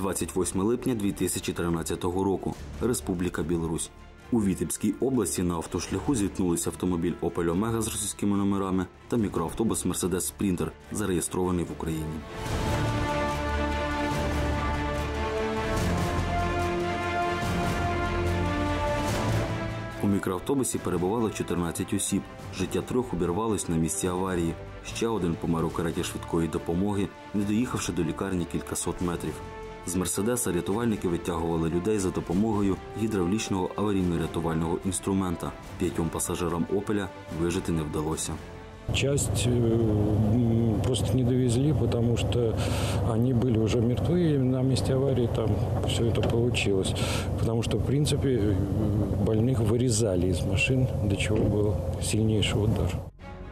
28 липня 2013 року. Республіка Білорусь. У Вітебській області на автошляху зіткнулися автомобіль Opel Omega з російськими номерами та мікроавтобус Mercedes Sprinter, зареєстрований в Україні. У мікроавтобусі перебувало 14 осіб. Життя трьох обірвалось на місці аварії. Ще один помер у кареті швидкої допомоги, не доїхавши до лікарні кількасот метрів. З Мерседеса рятувальники витягували людей за допомогою гідравлічного аварійно-рятувального інструмента. П'ятьом пасажирам Опеля вижити не вдалося. Часть э, м, просто не довезли, потому что они были уже мертвы, и на месте аварии там все это получилось. Потому что, в принципе, э, больных вырезали из машин, до чего был сильнейший удар.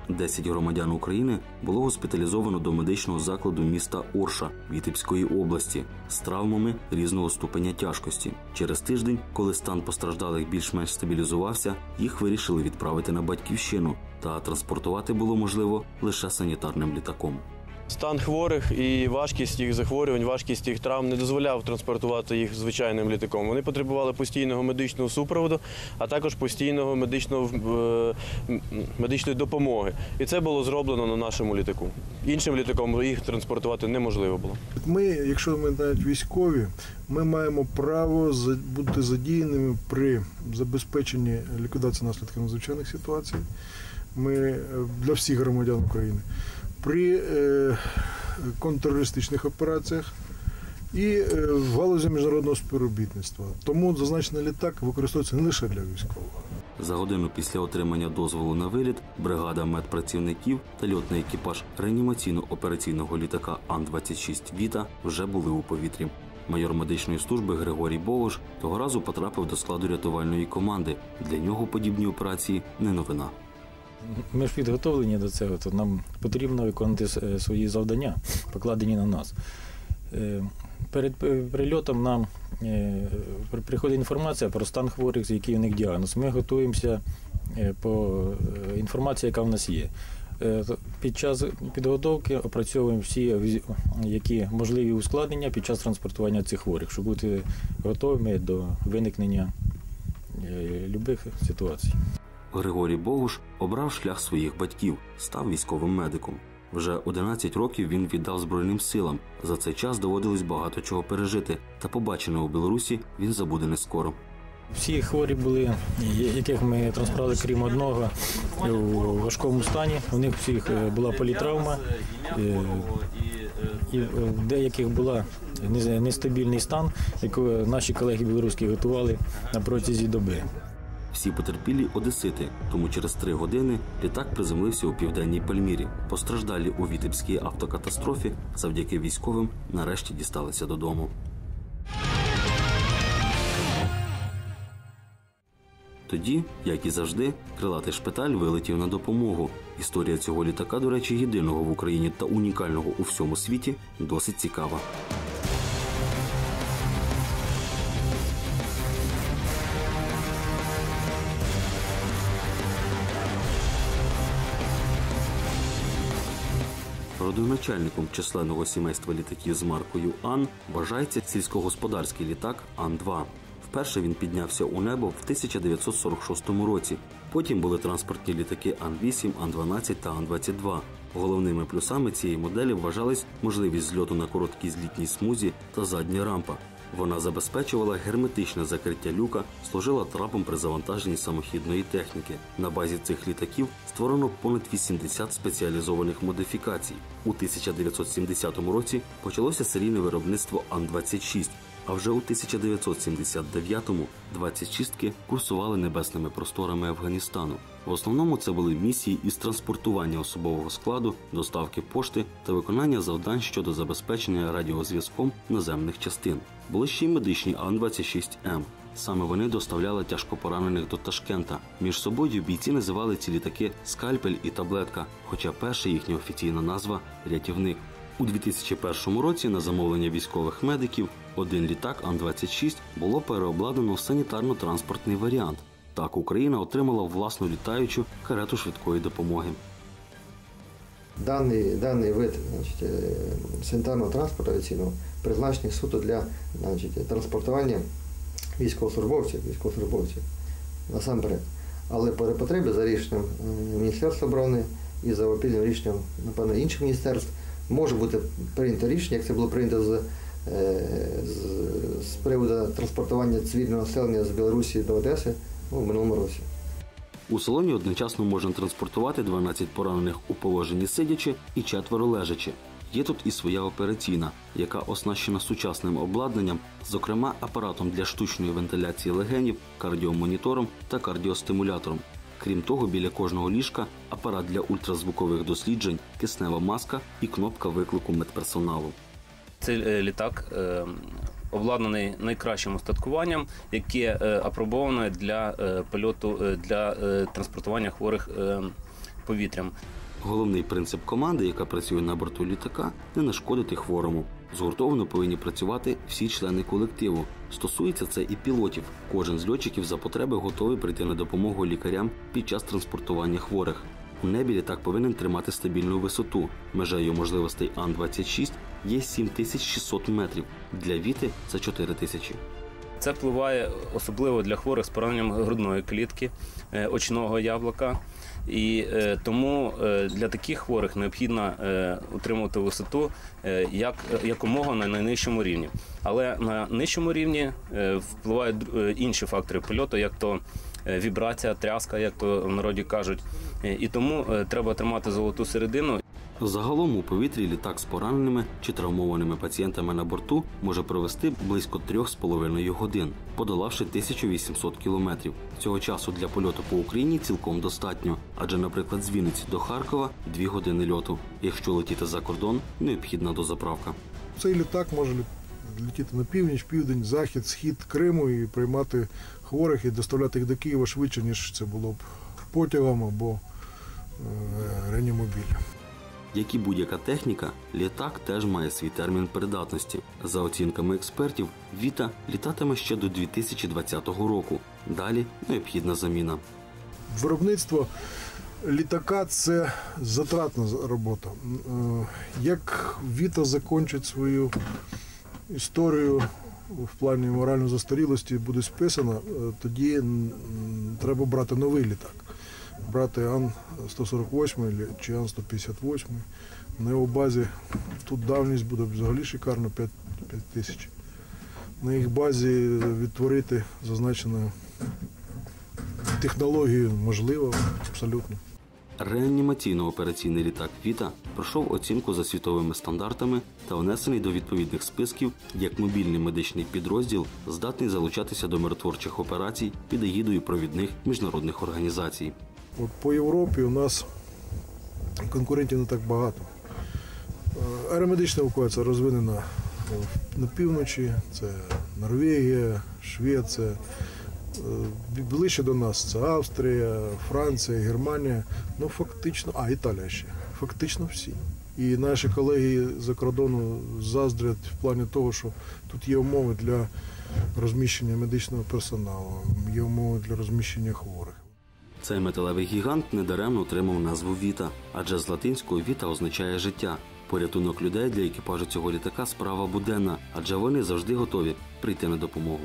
10 громадян України було госпіталізовано до медичного закладу міста Орша Вітебської області з травмами різного ступеня тяжкості. Через тиждень, коли стан постраждалих більш-менш стабілізувався, їх вирішили відправити на батьківщину, та транспортувати було можливо лише санітарним літаком. Стан хворих і важкість їх захворювань, важкість їх травм не дозволяв транспортувати їх звичайним літаком. Вони потребували постійного медичного супроводу, а також постійного медичного е, медичної допомоги. І це було зроблено на нашому літаку. Іншим літаком їх транспортувати неможливо було. Ми, якщо ми навіть військові, ми маємо право бути задіяними при забезпеченні ліквідації наслідків надзвичайних ситуацій. Ми е, для всіх громадян України при е, контртерористичних операціях і е, в галузі міжнародного співробітництва. Тому зазначений літак використовується не лише для військових. За годину після отримання дозволу на виліт бригада медпрацівників та льотний екіпаж реанімаційно-операційного літака Ан-26 Віта вже були у повітрі. Майор медичної служби Григорій Богош того разу потрапив до складу рятувальної команди. Для нього подібні операції не новина. Ми ж підготовлені до цього, то нам потрібно виконати е, свої завдання, покладені на нас. Е, Перед е, прильотом нам приходить інформація про стан хворих, який у них діагноз. Ми готуємося по інформації, яка в нас є. Під час підготовки опрацьовуємо всі які можливі ускладнення під час транспортування цих хворих, щоб бути готовими до виникнення будь-яких ситуацій. Григорій Богуш обрав шлях своїх батьків, став військовим медиком. Вже 11 років він віддав Збройним силам. За цей час доводилось багато чого пережити, та побачене у Білорусі він забуде не скоро. Всі хворі були, яких ми транспортували, крім одного, у важкому стані. У них всіх е, була політравма, е, і в деяких була нестабільний стан, яку наші колеги білоруські готували на протязі доби. Всі потерпілі одесити, тому через три години літак приземлився у південній Пальмірі. Постраждалі у Вітебській автокатастрофі завдяки військовим нарешті дісталися додому. Тоді, як і завжди, крилатий шпиталь вилетів на допомогу. Історія цього літака, до речі, єдиного в Україні та унікального у всьому світі, досить цікава. Родоначальником численного сімейства літаків з маркою Ан вважається сільськогосподарський літак Ан-2. Вперше він піднявся у небо в 1946 році. Потім були транспортні літаки Ан-8, Ан-12 та Ан-22. Головними плюсами цієї моделі вважались можливість зльоту на короткій злітній смузі та задня рампа. Вона забезпечувала герметичне закриття люка, служила трапом при завантаженні самохідної техніки. На базі цих літаків створено понад 80 спеціалізованих модифікацій. У 1970 році почалося серійне виробництво Ан-26, а вже у 1979-му 26-ки курсували небесними просторами Афганістану. В основному це були місії із транспортування особового складу, доставки пошти та виконання завдань щодо забезпечення радіозв'язком наземних частин. Були ще й медичні Ан-26М. Саме вони доставляли тяжкопоранених до Ташкента. Між собою бійці називали ці літаки скальпель і таблетка, хоча перша їхня офіційна назва рятівник. У 2001 році на замовлення військових медиків один літак Ан-26 було переобладнано в санітарно-транспортний варіант. Так Україна отримала власну літаючу карету швидкої допомоги. Даний, даний вид значить, е, санітарного транспорту авіаційного призначений суто для значить, транспортування військовослужбовців, військовослужбовців насамперед. Але по потребі за рішенням е, Міністерства оборони і за опільним рішенням, напевно, інших міністерств може бути прийнято рішення, як це було прийнято з, е, з, з приводу транспортування цивільного населення з Білорусі до Одеси ну, в минулому році. У салоні одночасно можна транспортувати 12 поранених у положенні сидячи і четверо лежачи. Є тут і своя операційна, яка оснащена сучасним обладнанням, зокрема апаратом для штучної вентиляції легенів, кардіомонітором та кардіостимулятором. Крім того, біля кожного ліжка апарат для ультразвукових досліджень, киснева маска і кнопка виклику медперсоналу. Цей е, літак е, обладнаний найкращим устаткуванням, яке е, апробоване для польоту для транспортування хворих повітрям. Головний принцип команди, яка працює на борту літака, не нашкодити хворому. Згуртовано повинні працювати всі члени колективу. Стосується це і пілотів. Кожен з льотчиків за потреби готовий прийти на допомогу лікарям під час транспортування хворих. У небі літак повинен тримати стабільну висоту. Межею можливостей Ан-26 є 7600 метрів. Для Віти це 4000. Це впливає особливо для хворих з пораненням грудної клітки, е, очного яблука. І е, тому е, для таких хворих необхідно е, утримувати висоту е, як, якомога на найнижчому рівні. Але на нижчому рівні е, впливають е, інші фактори польоту, як то е, вібрація, тряска, як то в народі кажуть. Е, І тому е, треба тримати золоту середину Загалом у повітрі літак з пораненими чи травмованими пацієнтами на борту може провести близько 3,5 годин, подолавши 1800 кілометрів. Цього часу для польоту по Україні цілком достатньо, адже, наприклад, з Вінниці до Харкова 2 години льоту. Якщо летіти за кордон, необхідна дозаправка. Цей літак може лі- летіти на північ, південь, захід, схід Криму і приймати хворих і доставляти їх до Києва швидше, ніж це було б потягом або е, реанімобілем. Як і будь-яка техніка, літак теж має свій термін придатності. За оцінками експертів, Віта літатиме ще до 2020 року. Далі необхідна заміна. Виробництво літака це затратна робота. Е, Як Віта закінчить свою історію в плані моральної застарілості буде списана, е, тоді треба брати новий літак. Брати Ан-148 чи Ан-158. На його базі тут давність буде взагалі шикарно 5, 5 тисяч. На їх базі відтворити зазначену технологію можливо абсолютно. Реанімаційно-операційний літак Віта пройшов оцінку за світовими стандартами та внесений до відповідних списків як мобільний медичний підрозділ, здатний залучатися до миротворчих операцій під егідою провідних міжнародних організацій. От по Європі у нас конкурентів не так багато. Е, Аеромедична евакуація розвинена на півночі, це Норвегія, Швеція. Е, Ближче до нас це Австрія, Франція, Германія. Ну, фактично, а Італія ще. Фактично всі. І наші колеги за кордону заздрять в плані того, що тут є умови для розміщення медичного персоналу, є умови для розміщення хворих. Цей металевий гігант недаремно отримав назву Віта, адже з латинського Віта означає життя. Порятунок людей для екіпажу цього літака справа буденна, адже вони завжди готові прийти на допомогу.